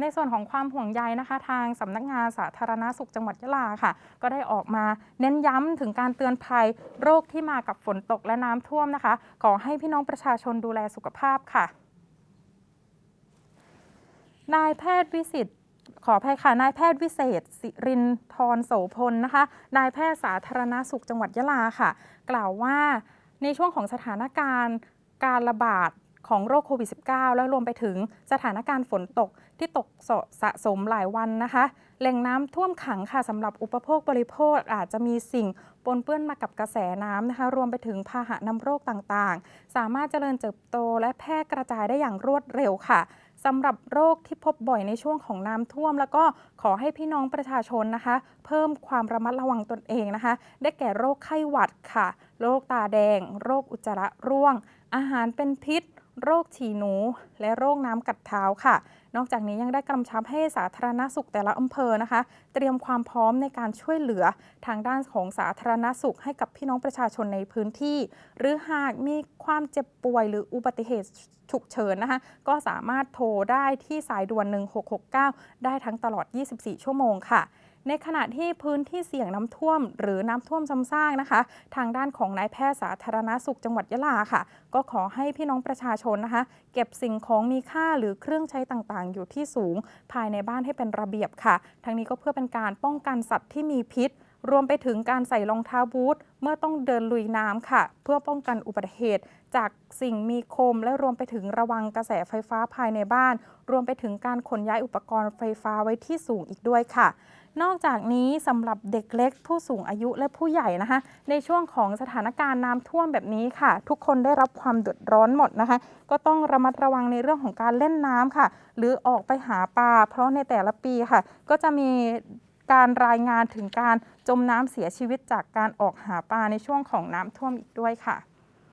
ในส่วนของความห่วงใยนะคะ ทางสำนักงานสาธารณสุขจังหวัดยะลาค่ะ ก็ได้ออกมาเน้นย้ำถึงการเตือนภัยโรคที่มากับฝนตกและน้ำท่วมนะคะ ขอให้พี่น้องประชาชนดูแลสุขภาพค่ะ นายแพทย์วิสิทธิ์ขออภัยค่ะนายแพทย์วิเศษ สิรินทรโสพลนะคะนายแพทย์สาธารณสุขจังหวัดยะลาค่ะ กล่าวว่าในช่วงของสถานการณ์การระบาด ของโรคโควิด -19 แล้วรวมไปถึงสถานการณ์ฝนตกที่ตกสะสมหลายวันนะคะ แหล่งน้ำท่วมขังค่ะสำหรับอุปโภคบริโภคอาจจะมีสิ่งปนเปื้อนมากับกระแสน้ำนะคะ รวมไปถึงพาหะนำโรคต่างๆ สามารถเจริญเติบโตและแพร่กระจายได้อย่างรวดเร็วค่ะสำหรับโรคที่พบบ่อยในช่วงของน้ำท่วม แล้วก็ขอให้พี่น้องประชาชนนะคะ เพิ่มความระมัดระวังตนเองนะคะ ได้แก่โรคไข้หวัดค่ะ โรคตาแดง โรคอุจจาระร่วง อาหารเป็นพิษ โรคฉี่หนู และโรคน้ำกัดเท้าค่ะ นอกจากนี้ยังได้กำชับให้สาธารณสุขแต่ละอำเภอนะคะ เตรียมความพร้อมในการช่วยเหลือทางด้านของสาธารณสุขให้กับพี่น้องประชาชนในพื้นที่ หรือหากมีความเจ็บป่วยหรืออุบัติเหตุฉุกเฉินนะคะ ก็สามารถโทรได้ที่สายด่วน 1669 ได้ทั้งตลอด 24 ชั่วโมงค่ะ ในขณะที่พื้นที่เสี่ยงน้ำท่วม หรือน้ำท่วมซ้ำซากนะคะ ทางด้านของนายแพทย์สาธารณสุขจังหวัดยะลาค่ะ ก็ขอให้พี่น้องประชาชนนะคะ เก็บสิ่งของมีค่าหรือเครื่องใช้ต่างๆ อยู่ที่สูง ภายในบ้านให้เป็นระเบียบค่ะ ทั้งนี้ก็เพื่อเป็นการป้องกันสัตว์ที่มีพิษรวมไปถึงการใส่รองเท้าบูทเมื่อต้องเดินลุยน้ำค่ะ เพื่อป้องกันอุบัติเหตุ จากสิ่งมีคมและรวมไปถึงระวังกระแสไฟฟ้าภายในบ้าน รวมไปถึงการขนย้ายอุปกรณ์ไฟฟ้าไว้ที่สูงอีกด้วยค่ะ นอกจากนี้สำหรับเด็กเล็ก ผู้สูงอายุและผู้ใหญ่นะคะ ในช่วงของสถานการณ์น้ำท่วมแบบนี้ค่ะ ทุกคนได้รับความเดือดร้อนหมดนะคะ ก็ต้องระมัดระวังในเรื่องของการเล่นน้ำค่ะ หรือออกไปหาปลาเพราะในแต่ละปีค่ะ ก็จะมีการรายงานถึงการจมน้ำเสียชีวิตจากการออกหาปลาในช่วงของน้ำท่วมอีกด้วยค่ะ